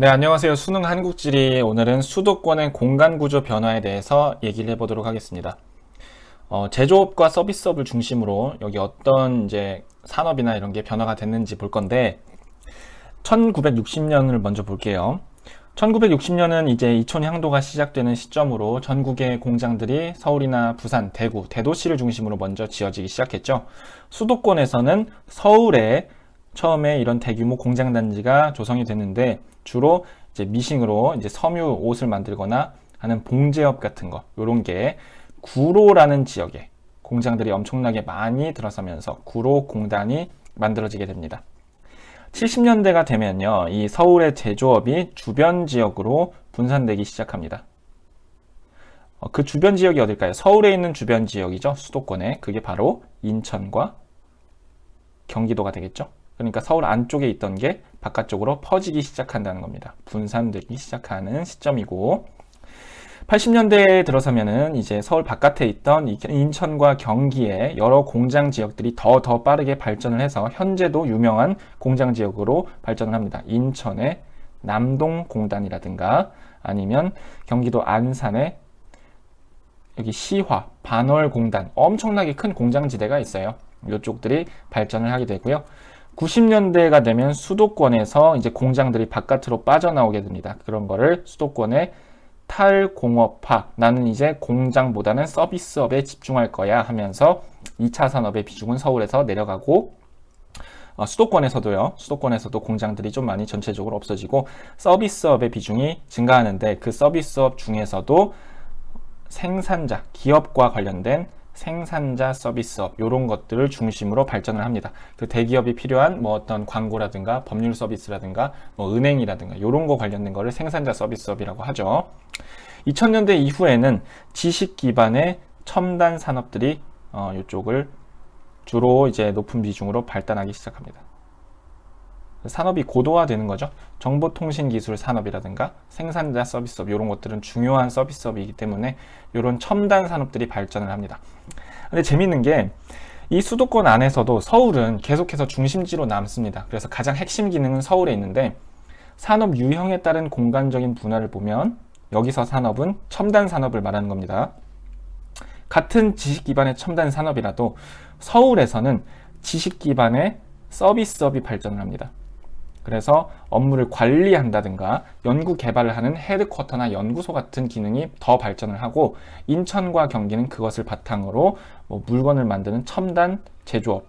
네, 안녕하세요. 수능 한국지리. 오늘은 수도권의 공간 구조 변화에 대해서 얘기를 해보도록 하겠습니다. 어, 제조업과 서비스업을 중심으로 여기 어떤 이제 산업이나 이런 게 변화가 됐는지 볼 건데, 1960년을 먼저 볼게요. 1960년은 이제 이촌 향도가 시작되는 시점으로 전국의 공장들이 서울이나 부산, 대구, 대도시를 중심으로 먼저 지어지기 시작했죠. 수도권에서는 서울에 처음에 이런 대규모 공장 단지가 조성이 됐는데 주로 이제 미싱으로 이제 섬유 옷을 만들거나 하는 봉제업 같은 거 요런 게 구로라는 지역에 공장들이 엄청나게 많이 들어서면서 구로 공단이 만들어지게 됩니다. 70년대가 되면요, 이 서울의 제조업이 주변 지역으로 분산되기 시작합니다. 어, 그 주변 지역이 어딜까요? 서울에 있는 주변 지역이죠. 수도권에. 그게 바로 인천과 경기도가 되겠죠. 그러니까 서울 안쪽에 있던 게 바깥쪽으로 퍼지기 시작한다는 겁니다. 분산되기 시작하는 시점이고 80년대에 들어서면은 이제 서울 바깥에 있던 인천과 경기에 여러 공장 지역들이 더 더 빠르게 발전을 해서 현재도 유명한 공장 지역으로 발전을 합니다. 인천의 남동공단이라든가 아니면 경기도 안산의 여기 시화, 반월공단 엄청나게 큰 공장지대가 있어요. 이쪽들이 발전을 하게 되고요. 90년대가 되면 수도권에서 이제 공장들이 바깥으로 빠져나오게 됩니다. 그런 거를 수도권의 탈공업화, 나는 이제 공장보다는 서비스업에 집중할 거야 하면서 2차 산업의 비중은 서울에서 내려가고 어, 수도권에서도요. 수도권에서도 공장들이 좀 많이 전체적으로 없어지고 서비스업의 비중이 증가하는데 그 서비스업 중에서도 생산자, 기업과 관련된 생산자 서비스업 이런 것들을 중심으로 발전을 합니다. 그 대기업이 필요한 뭐 어떤 광고라든가 법률 서비스라든가 뭐 은행이라든가 이런 거 관련된 거를 생산자 서비스업이라고 하죠. 2000년대 이후에는 지식 기반의 첨단 산업들이 어, 이쪽을 주로 이제 높은 비중으로 발달하기 시작합니다. 산업이 고도화되는 거죠. 정보통신기술 산업이라든가 생산자 서비스업 이런 것들은 중요한 서비스업이기 때문에 이런 첨단 산업들이 발전을 합니다. 근데 재밌는 게 이 수도권 안에서도 서울은 계속해서 중심지로 남습니다. 그래서 가장 핵심 기능은 서울에 있는데 산업 유형에 따른 공간적인 분화를 보면 여기서 산업은 첨단 산업을 말하는 겁니다. 같은 지식 기반의 첨단 산업이라도 서울에서는 지식 기반의 서비스업이 발전을 합니다. 그래서 업무를 관리한다든가 연구 개발을 하는 헤드쿼터나 연구소 같은 기능이 더 발전을 하고 인천과 경기는 그것을 바탕으로 뭐 물건을 만드는 첨단 제조업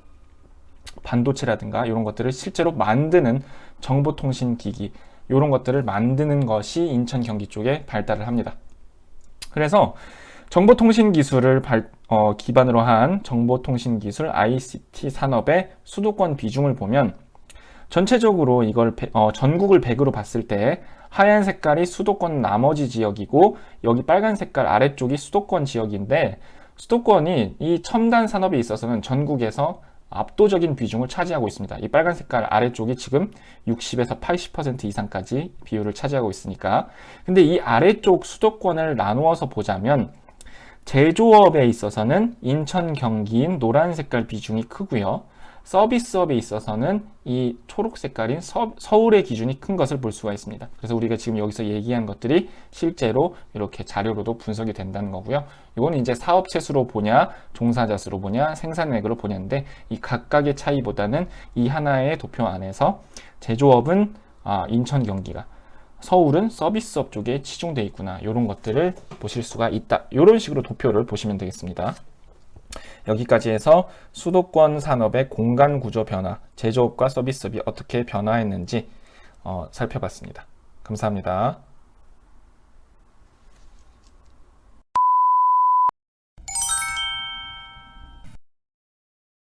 반도체라든가 이런 것들을 실제로 만드는 정보통신기기 이런 것들을 만드는 것이 인천 경기 쪽에 발달을 합니다. 그래서 정보통신 기술을 발, 어, 기반으로 한 정보통신 기술 ICT 산업의 수도권 비중을 보면 전체적으로 이걸 어, 전국을 100으로 봤을 때 하얀 색깔이 수도권 나머지 지역이고 여기 빨간 색깔 아래쪽이 수도권 지역인데 수도권이 이 첨단 산업에 있어서는 전국에서 압도적인 비중을 차지하고 있습니다. 이 빨간 색깔 아래쪽이 지금 60에서 80% 이상까지 비율을 차지하고 있으니까. 근데 이 아래쪽 수도권을 나누어서 보자면 제조업에 있어서는 인천, 경기인 노란 색깔 비중이 크고요. 서비스업에 있어서는 이 초록 색깔인 서, 울의 기준이 큰 것을 볼 수가 있습니다. 그래서 우리가 지금 여기서 얘기한 것들이 실제로 이렇게 자료로도 분석이 된다는 거고요. 이거는 이제 사업체 수로 보냐, 종사자 수로 보냐, 생산액으로 보냐인데 이 각각의 차이보다는 이 하나의 도표 안에서 제조업은 아, 인천 경기가 서울은 서비스업 쪽에 치중되어 있구나 이런 것들을 보실 수가 있다 이런 식으로 도표를 보시면 되겠습니다. 여기까지 해서 수도권 산업의 공간 구조 변화, 제조업과 서비스업이 어떻게 변화했는지 어, 살펴봤습니다. 감사합니다.